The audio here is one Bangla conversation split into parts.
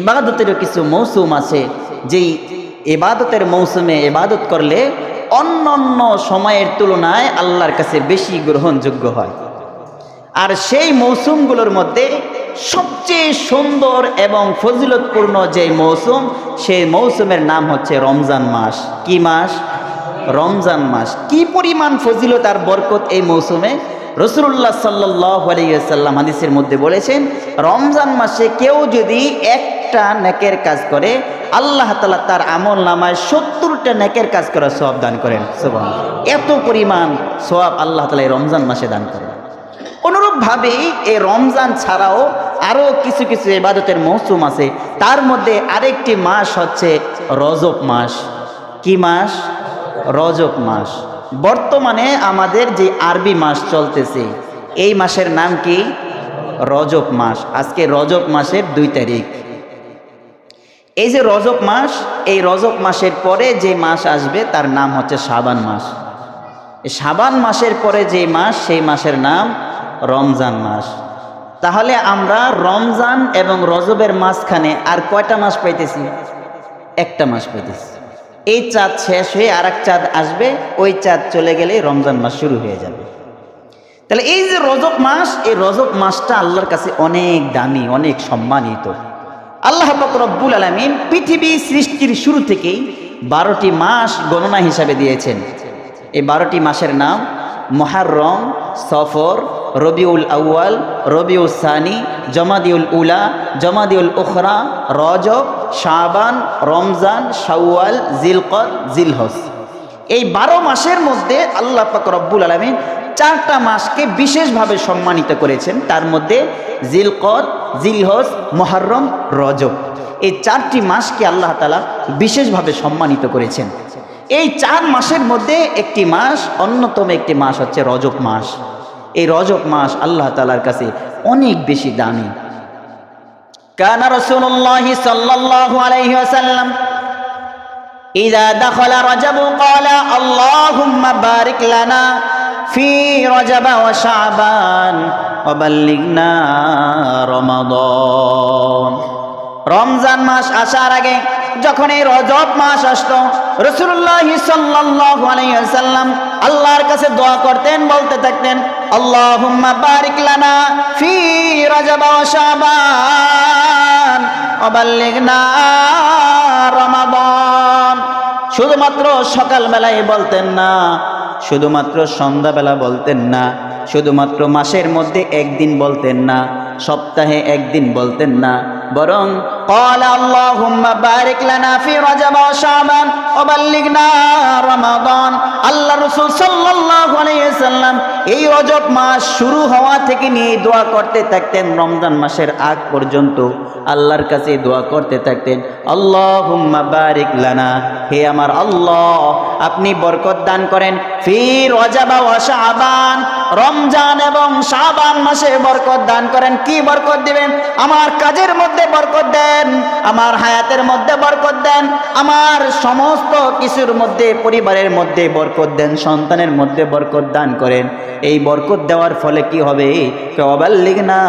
ইবাদতেরও কিছু মৌসুম আছে, যেই এবাদতের মৌসুমে এবাদত করলে অন্য অন্য সময়ের তুলনায় আল্লাহর কাছে বেশি গ্রহণযোগ্য হয়। আর সেই মৌসুমগুলোর মধ্যে সবচেয়ে সুন্দর এবং ফজিলতপূর্ণ যে মৌসুম, সেই মৌসুমের নাম হচ্ছে রমজান মাস। কি মাস? রমজান মাস। কি পরিমাণ ফজিলত আর বরকত এই মৌসুমে? রসুল্লাহ সাল্লাহ আলিয়াল্লাম হাদিসের মধ্যে বলেছেন, রমজান মাসে কেউ যদি একটা নেকের কাজ করে, আল্লাহ তালা তার আমল নামায় সত্তরটা নেকের কাজ করার সব দান করেন। এত পরিমাণ সব আল্লাহ তালা এই রমজান মাসে দান করেন। অনুরূপভাবেই এই রমজান ছাড়াও আরও কিছু কিছু ইবাদতের মৌসুম আছে। তার মধ্যে আরেকটি মাস হচ্ছে রজব মাস। কি মাস? রজব মাস। বর্তমানে আমাদের যে আরবি মাস চলতেছে, এই মাসের নাম কি? রজব মাস। আজকে রজব মাসের দুই তারিখ। এই যে রজব মাস, এই রজব মাসের পরে যে মাস আসবে, তার নাম হচ্ছে শাবান মাস। শাবান মাসের পরে যে মাস, সেই মাসের নাম রমজান মাস। তাহলে আমরা রমজান এবং রজবের মাঝখানে আর কয়টা মাস পাইতেছি? একটা মাস পাইতেছি। এই চাঁদ শেষ হয়ে আর চাঁদ আসবে, ওই চাঁদ চলে গেলে রমজান মাস শুরু হয়ে যাবে। তাহলে এই যে রজব মাস, এই রজব মাসটা আল্লাহর কাছে অনেক দামি, অনেক সম্মানিত। আল্লাহ রব্বুল আলমিন পৃথিবী সৃষ্টির শুরু থেকেই বারোটি মাস গণনা হিসাবে দিয়েছেন। এই বারোটি মাসের নাম মহারম সফর, রবিউল আউয়াল, রবিউল সানি, জমাদিউল উলা, জমাদিউল উখরা, রজব, শাবান, রমজান, শাওয়াল জিলকত জিলহস এই বারো মাসের মধ্যে আল্লাহ পাক রব্বুল আলমিন চারটা মাসকে বিশেষভাবে সম্মানিত করেছেন। তার মধ্যে জিলকত জিলহস মহরম, রজব। এই চারটি মাসকে আল্লাহ তালা বিশেষভাবে সম্মানিত করেছেন। এই চার মাসের মধ্যে একটি মাস অন্যতম একটি মাস হচ্ছে রজব মাস। এই রজব মাস আল্লাহ তালার কাছে অনেক বেশি দামি। কানা রসুল্লাহ সাল্লাহ আলাইহি إذا دخل رجب قال اللهم بارك لنا في رجب وشعبان وبلغنا رمضان রমজান মাস আসার আগে যখন এই রজব মাস আসতো রসুল্লাহ সাল্লাল্লাহু আলাইহি ওয়াসাল্লাম আল্লাহর কাছে দোয়া করতেন বলতে থাকতেন আল্লাহুম্মা বারিক লানা ফি রজব ওয়া শাবান ওয়া বাল্লিগনা রমাদান শুধুমাত্র সকালবেলায় বলতেন না শুধুমাত্র সন্ধ্যাবেলা বলতেন না শুধুমাত্র মাসের মধ্যে একদিন বলতেন না সপ্তাহে একদিন বলতেন না বরং قال اللهم بارك لنا في رجب وشعبان وبلغنا رمضان আল্লাহ রাসূল সাল্লাল্লাহু আলাইহি সাল্লাম এই রজব মাস শুরু হওয়া থেকে নিয়ে দোয়া করতে থাকতেন রমজান মাসের আগ পর্যন্ত আল্লাহর কাছে দোয়া করতে থাকতেন আল্লাহুম্মা বারিক লানা হে আমার আল্লাহ আপনি বরকত দান করেন ফি রজব ওয়া শাবান রমজান এবং শাবান মাসে বরকত দান করেন। কি বরকত দিবেন? আমার কাজের মধ্যে বরকত দেন, আমার হায়াতের মধ্যে বরকত দেন, আমার সমস্ত কিছুর মধ্যে, পরিবারের মধ্যে বরকত দেন, সন্তানের মধ্যে বরকত দান করেন। এই বরকত দেওয়ার ফলে কি হবে? কবাল্লিক না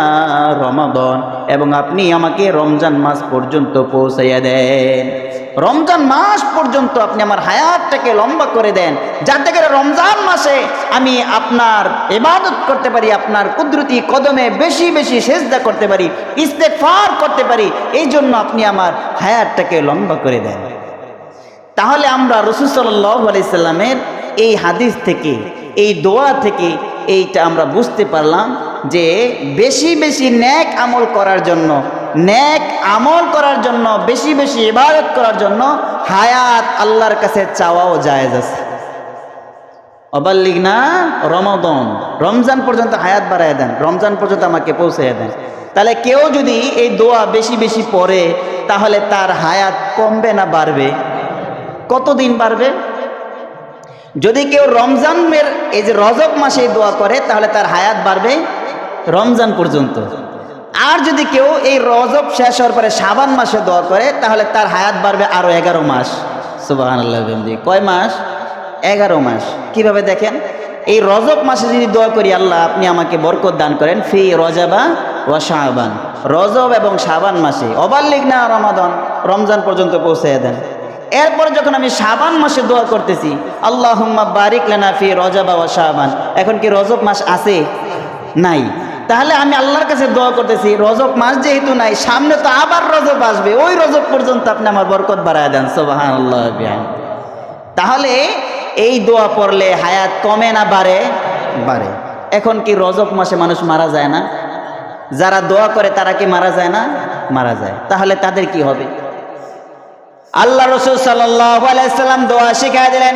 রমাদন। এবং আপনি আমাকে রমজান মাস পর্যন্ত পৌঁছাইয়া দেন। রমজান মাস পর্যন্ত আপনি আমার হায়াতটাকে লম্বা করে দেন। যাতে করে রমজান মাসে আমি আপনার ইবাদত করতে পারি, আপনার কুদরতি কদমে বেশি বেশি সেজদা করতে পারি ইস্তেফার করতে পারি, এই জন্য আপনি আমার হায়াতটাকে লম্বা করে দেন। তাহলে আমরা রসুল সাল্লাহ আলাইসাল্লামের এই হাদিস থেকে, এই দোয়া থেকে এইটা আমরা বুঝতে পারলাম যে বেশি বেশি ন্যাক আমল করার জন্য ন্যাক আমল করার জন্য, বেশি বেশি ইবাদত করার জন্য হায়াত আল্লাহর কাছে চাওয়াও জায়েজ আছে। অবাল্লিগ না রমদন, রমজান পর্যন্ত হায়াত বাড়ায় দেন, রমজান পর্যন্ত আমাকে পৌঁছাইয়া দেন। তাহলে কেউ যদি এই দোয়া বেশি বেশি পড়ে, তাহলে তার হায়াত কমবে না বাড়বে? কতদিন বাড়বে? যদি কেউ রমজানের এই যে রজব মাসে দোয়া করে, তাহলে তার হায়াত বাড়বে রমজান পর্যন্ত। আর যদি কেউ এই রজব শেষ হওয়ার পরে সাবান মাসে দোয়া করে, তাহলে তার হায়াত বাড়বে আরও এগারো মাস। সুবাহ কয় মাস? এগারো মাস। কীভাবে দেখেন? এই রজব মাসে যদি দোয়া করি, আল্লাহ আপনি আমাকে বরকত দান করেন, ফি রজাবা ওয়া শাহবান রজব এবং শাবান মাসে অবাল্লিক না রমাদন, রমজান পর্যন্ত পৌঁছে দেন। এরপর যখন আমি শাবান মাসে দোয়া করতেছি আল্লাহ বারিক লেনা ফি রজবা ওয়া শাহবান এখন কি রজব মাস আছে? নাই। তাহলে আমি আল্লাহর কাছে দোয়া করতেছি, রজব মাস যেহেতু নাই, সামনে তো আবার রজব আসবে। ওই রজব পর্যন্ত আপনি আমার বরকত বাড়ায় দেন সোবাহান আল্লাহ তাহলে এই দোয়া পড়লে হায়াত কমে না বাড়ে? বাড়ে। এখন কি রজব মাসে মানুষ মারা যায় না? যারা দোয়া করে তারা কি মারা যায় না? মারা যায়। তাহলে তাদের কি হবে? আল্লাহ রসুল সাল্লাম দোয়া শিখাই দিলেন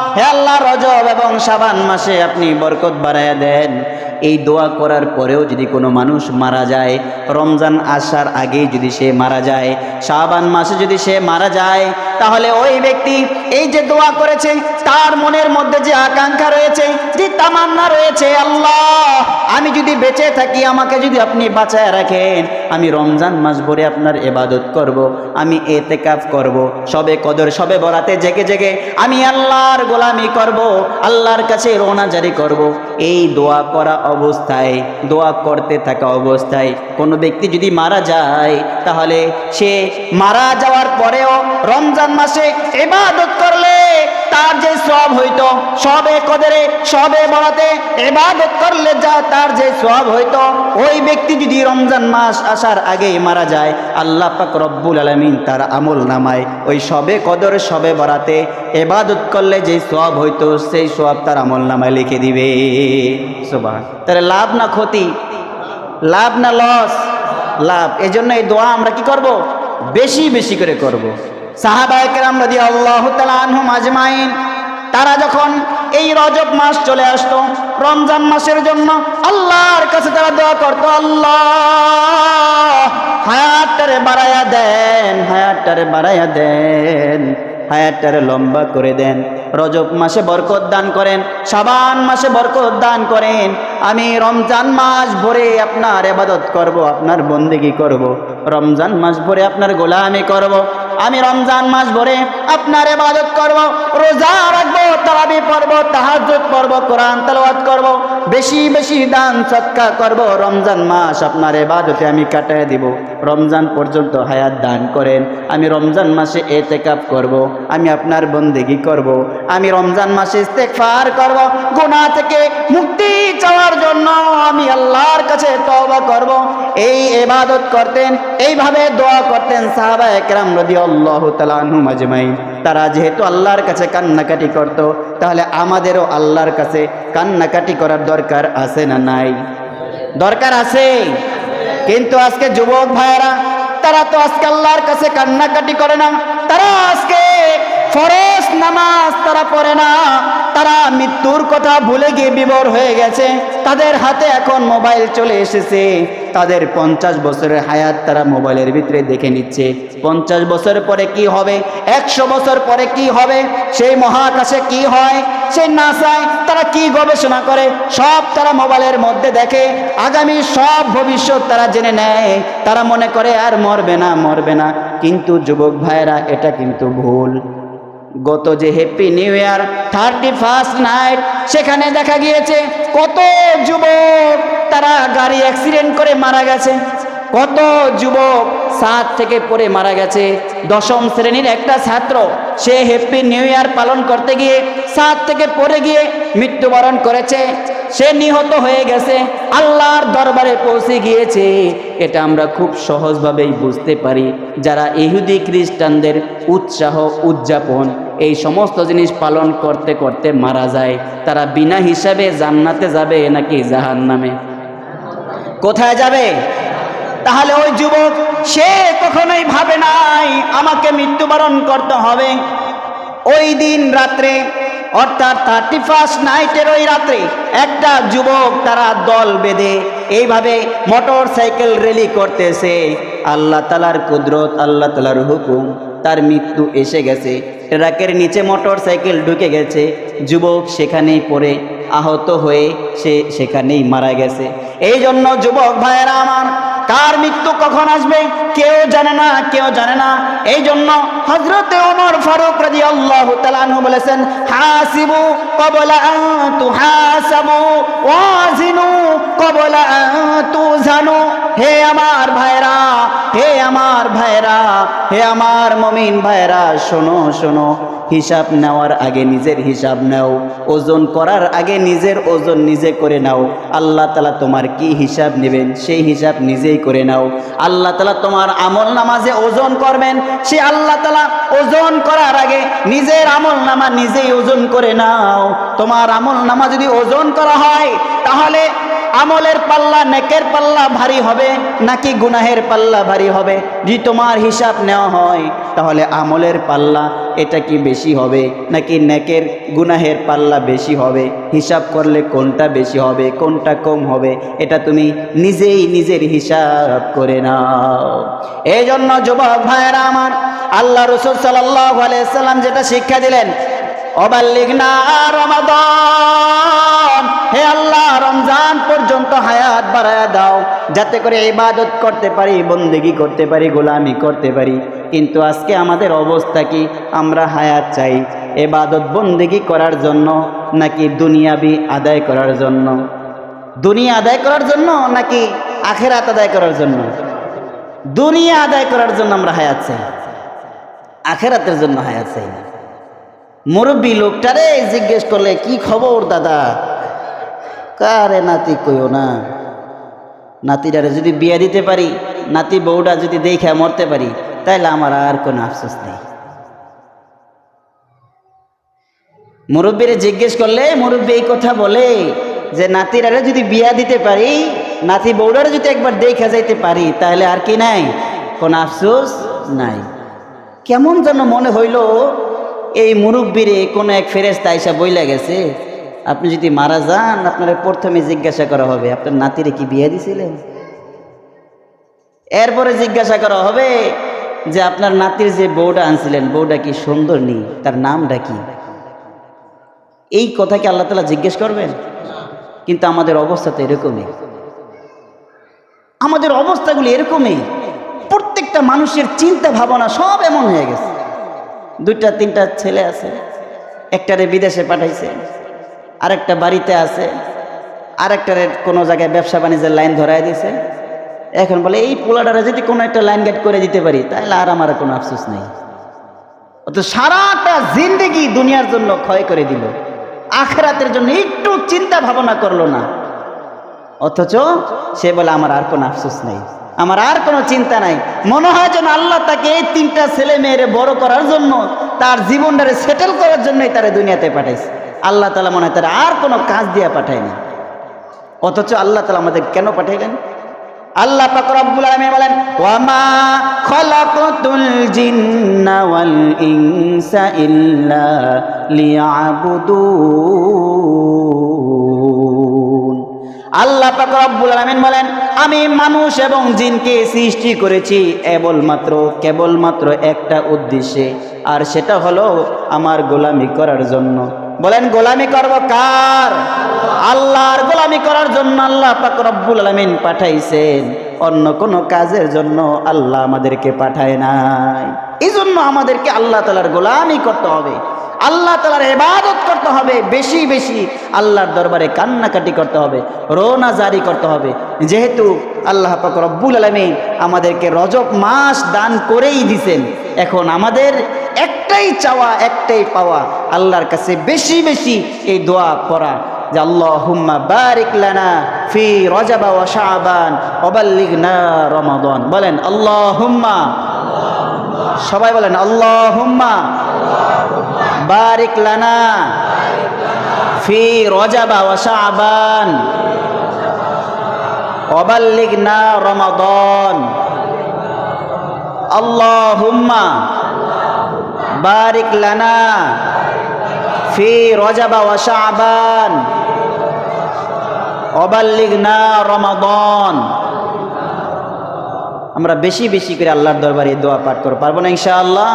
হে আল্লাহ রজব এবং শাবান মাসে আপনি বরকত বাড়ায়া দেন এই দোয়া করার পরেও যদি কোনো মানুষ মারা যায়, রমজান আসার আগেই যদি সে মারা যায় শাবান মাসে যদি সে মারা যায়, তাহলে ওই ব্যক্তি এই যে দোয়া করেছে, তার মনের মধ্যে যে আকাঙ্ক্ষা রয়েছে, যে তামান্না রয়েছে, আল্লাহ, আমি যদি বেঁচে থাকি, আমাকে যদি আপনি বাঁচায় রাখেন, আমি রমজান মাস ভরে আপনার এবাদত করব। আমি এতে কাপ করব। সবে কদর, সবে বরাতে জেগে জেগে আমি আল্লাহর গোলামি করব। আল্লাহর কাছে রোনা জারি করব। এই দোয়া করা অবস্থায়, দোয়া করতে থাকা অবস্থায় কোনো ব্যক্তি যদি মারা যায়, তাহলে সে মারা যাওয়ার পরেও রমজান মাসে এবাদত করলে তার যে সব হইতো সবে কদরে সবে বলাতে এবাদত করলে যা তার যে সব হইতো, ওই ব্যক্তি যদি রমজান মাস আসার আগেই মারা যায়, আল্লাহ পাক রব্বুল আলমিন তার আমল নামায় ওই সবে কদর সবে বরাতে এবাদত করলে যে সব হইতো, সেই সব তার আমল নামায় লিখে দিবে। তাহলে লাভ না ক্ষতি? লাভ না লস লাভ। এজন্য এই দোয়া আমরা কি করব? বেশি বেশি করে করব। সাহাবায়কেরাম রাদি আল্লাহ আনহুম আজমাইন, তারা যখন এই রজব মাস চলে আসতো, রমজান মাসের জন্য আল্লাহর কাছে তারা দোয়া করতো, আল্লাহ, হায়াতটারে বাড়াইয়া দেন, হায়াতটারে বাড়াইয়া দেন। হায়াতটারে লম্বা করে দেন। রজব মাসে বরকত দান করেন সাবান মাসে বরকত দান করেন। আমি রমজান মাস ভরে আপনার আবাদত করব, আপনার বন্দেগি করব। রমজান মাস ভরে আপনার গোলামি করব। আমি রমজান মাস ভরে আপনার এবাদত করব, রোজা রাখব তারাবি পড়ব তাহাজুদ পড়ব, কোরআন তালাওয়াত করব, বেশি বেশি দান সৎকা করব, রমজান মাস আপনার এবাদতে আমি কাটায় দিব। রমজান পর্যন্ত হায়াত দান করেন, আমি রমজান মাসে এতেকাপ করব, আমি আপনার বন্দেগি করব, আমি রমজান মাসে ইস্তেকফার করব, গুনাহ থেকে মুক্তি চাওয়ার জন্য আমি আল্লাহর কাছে তওবা করব, এই এবাদত করতেন, এইভাবে দোয়া করতেন সাহাবা একরাম রদি আল্লাহ তালু মাজমাইন তারা যেহেতু আল্লাহর কাছে কান্নাকাটি করত, তাহলে আমাদেরও আল্লাহর কাছে কান্নাকাটি করার দরকার আছে না নাই? দরকার আছে। কিন্তু আজকে যুবক ভাইয়েরা, তারা তো আজকে আল্লাহর কাছে কান্নাকাটি করে না, তারা আজকে ফরজ নামাজ তারা পড়ে না। তারা মৃত্যুর কথা ভুলে গিয়ে বিবর হয়ে গেছে। তাদের হাতে এখন মোবাইল চলে এসেছে। তাদের পঞ্চাশ বছরের হায়াত তারা মোবাইলের ভিতরে দেখে নিচ্ছে। পঞ্চাশ বছর পরে কি হবে? একশো বছর পরে কি হবে? সেই মহাকাশে কি হয়? সেই নাসায় তারা কি গবেষণা করে? সব তারা মোবাইলের মধ্যে দেখে। আগামী সব ভবিষ্যৎ তারা জেনে নেয়। তারা মনে করে, আর মরবে না মরবে না। কিন্তু যুবক ভাইয়েরা, এটা কিন্তু ভুল। গত যে happy new year thirty first night সেখানে দেখা গিয়েছে কত যুবক তারা গাড়ি অ্যাক্সিডেন্ট করে মারা গেছে। কত যুবক সাত থেকে পড়ে মারা গেছে। দশম শ্রেণির একটা ছাত্র সে হ্যাপি নিউ ইয়ার পালন করতে গিয়ে, সাত থেকে পড়ে গিয়ে মৃত্যুবরণ করেছে। সে নিহত হয়ে গেছে, আল্লাহর দরবারে পৌঁছে গিয়েছে। এটা আমরা খুব সহজভাবেই বুঝতে পারি। যারা ইহুদি খ্রিস্টানদের উৎসাহ, উদযাপন, এই সমস্ত জিনিস পালন করতে করতে মারা যায়, তারা বিনা হিসাবে জান্নাতে যাবে নাকি জাহান নামে কোথায় যাবে? তাহলে ওই যুবক, সে কখনোই ভাবে নাই, আমাকে মৃত্যুবরণ করতে হবে। ওই দিন রাত্রে, অর্থাৎ থার্টি ফার্স্ট নাইটের ওই রাত্রে, একটা যুবক তারা দল বেঁধে এইভাবে মোটর সাইকেল র্যালি করতেছে। আল্লাহ তালার কুদরত, আল্লাহ তালার হুকুম, তার মৃত্যু এসে গেছে। ট্রাকের নিচে মোটর সাইকেল ঢুকে গেছে। যুবক সেখানেই পড়ে, আহত হয়ে সে সেখানেই মারা গেছে। এই জন্য যুবক ভাইয়েরা আমার কার মৃত্যু কখন আসবে? কেউ জানে না, কেউ জানে না। এই জন্য হজরতে ওমর ফারুক রাজি আল্লাহ বলেছেন, হাসিবু কবলা তুহাসাবু, ওয়াজিনু কবলা তুজানু। হে আমার ভাইরা হে আমার ভাইরা হে আমার মমিন ভাইরা শোনো শোনো। হিসাব নেওয়ার আগে নিজের হিসাব নাও, ওজন করার আগে নিজের ওজন নিজে করে নাও। আল্লাহ তালা তোমার কি হিসাব নেবেন সেই হিসাব নিজেই করে নাও। আল্লাহ তালা তোমার আমল নামাজে ওজন করবেন, সে আল্লাহ তালা ওজন করার আগে নিজের আমল নামা নিজেই ওজন করে নাও। তোমার আমল নামা যদি ওজন করা হয়, তাহলে আমলের পাল্লা নেকের পাল্লা ভারী হবে, নাকি গুনাহের পাল্লা ভারী হবে? যদি তোমার হিসাব নেওয়া হয় তাহলে আমলের পাল্লা এটা কি বেশি হবে? নাকি নেকের গুনাহের পাল্লা বেশি হবে? হিসাব করলে কোনটা বেশি হবে? কোনটা কম হবে? এটা তুমি নিজেই নিজের হিসাব করে নাও। এই জন্য যুবক ভাইয়েরা আমার, আল্লাহ রসুল আলাইসাল্লাম যেটা শিক্ষা দিলেন অবাল্লিগ না পর্যন্ত হায়াত বাড়ায়া দাও, যাতে করে ইবাদত করতে পারি, বন্দেগি করতে পারি, গোলামি করতে পারি। কিন্তু আজকে আমাদের অবস্থা কি? আমরা হায়াত চাই। এবাদত বন্দেগি করার জন্য নাকি দুনিয়াবি আদায় করার জন্য? দুনিয়া আদায় করার জন্য নাকি আখেরাত আদায় করার জন্য? দুনিয়া আদায় করার জন্য আমরা হায়াত চাই। আখেরাতের জন্য হায়াত চাই। মুরব্বী লোকটারে জিজ্ঞেস করলে, কি খবর দাদা? কারে নাতি কইও না। নাতিটারে যদি বিয়ে দিতে পারি, নাতি বউটা যদি দেখে মরতে পারি, তাইলে আমার আর কোনো আফসোস নেই। মুরব্বীরে জিজ্ঞেস করলে, মুরব্বী এই কথা বলে যে, নাতিরারে যদি বিয়া দিতে পারি, নাতি বউডারে যদি একবার দেখা যাইতে পারি তাহলে আর কি নাই? কোনো আফসোস নাই। কেমন যেন মনে হইল, এই মুরব্বীরে কোনো এক ফেরেস্তা আইসা বইলা গেছে আপনি যদি মারা যান, আপনার প্রথমে জিজ্ঞাসা করা হবে, আপনার নাতিরে কি বিয়ে দিছিলেন এরপরে জিজ্ঞাসা করা হবে যে আপনার নাতির যে বউটা আনছিলেন, বউটা কি সুন্দর নি? তার নামটা কি? এই কথা কি আল্লাহ তালা জিজ্ঞেস করবেন। কিন্তু আমাদের অবস্থা তো এরকমই। আমাদের অবস্থাগুলি এরকমই। প্রত্যেকটা মানুষের চিন্তা ভাবনা সব এমন হয়ে গেছে। দুইটা, তিনটা ছেলে আছে, একটারে বিদেশে পাঠাইছে আরেকটা বাড়িতে আছে, আরেকটারে কোনো জায়গায় ব্যবসা বাণিজ্যের লাইন ধরাই দিছে। এখন বলে, এই পোলাটারে যদি কোনো একটা লাইন গেট করে দিতে পারি, তাহলে আর আমার কোনো আফসোস নেই। অত সারাটা জিন্দেগি দুনিয়ার জন্য ক্ষয় করে দিল। আখরাতের জন্য একটু চিন্তা ভাবনা করল না। অথচ সে বলে, আমার আর কোনো আফসোস নেই। আমার আর কোনো চিন্তা নাই। মনে হয় যেন আল্লাহ তাকে এই তিনটা ছেলে মেয়েরে বড় করার জন্য, তার জীবনটারে সেটেল করার জন্যই তারা দুনিয়াতে পাঠাইছে। আল্লাহ তালা মনে হয় তারা আর কোনো কাজ দিয়ে পাঠায়নি অথচ আল্লাহ তালা আমাদের কেন পাঠাইলেন? আল্লাহ পাক বলেন ইনসা আল্লাহ পাক রব্বুল বলেন, আমি মানুষ এবং জিনকে সৃষ্টি করেছি কেবলমাত্র কেবলমাত্র একটা উদ্দেশ্যে, আর সেটা হলো আমার গোলামি করার জন্য। বলেন, গোলামি করব কার? আল্লাহর গোলামি করার জন্য আল্লাহ পাক রব্বুল আলামিন পাঠাইছেন। অন্য কোনো কাজের জন্য আল্লাহ আমাদেরকে পাঠায় নাই। এই জন্য আমাদেরকে আল্লাহ তালার গোলামি করতে হবে। আল্লাহ তালার এবাদত করতে হবে। বেশি বেশি আল্লাহর দরবারে কান্নাকাটি করতে হবে রোনা জারি করতে হবে। যেহেতু আল্লাহ পাক রব্বুল আলমিন আমাদেরকে রজব মাস দান করেই দিছেন, এখন আমাদের একটাই চাওয়া, একটাই পাওয়া। আল্লাহর কাছে বেশি বেশি এই দোয়া পড়া যে আল্লাহ হুম্মা বারিক লানা ফি রজাবা ওয়া শাবান, ওবাল্লিগনা রমাদান। বলেন আল্লাহ হুম্মা সবাই বলেন আল্লাহ হুম্মা বারিক লানা ফি রজাবা ওয়া শাবান, ওবাল্লিগনা রমাদান। আল্লাহুম্মা। বারিক লানা ফি রজাবা ওয়া শাবান। অবাল্লিগনা রমাদান। আমরা বেশি বেশি করে আল্লাহর দরবারে দোয়া পাঠ করব, পারব না ইনশাআল্লাহ?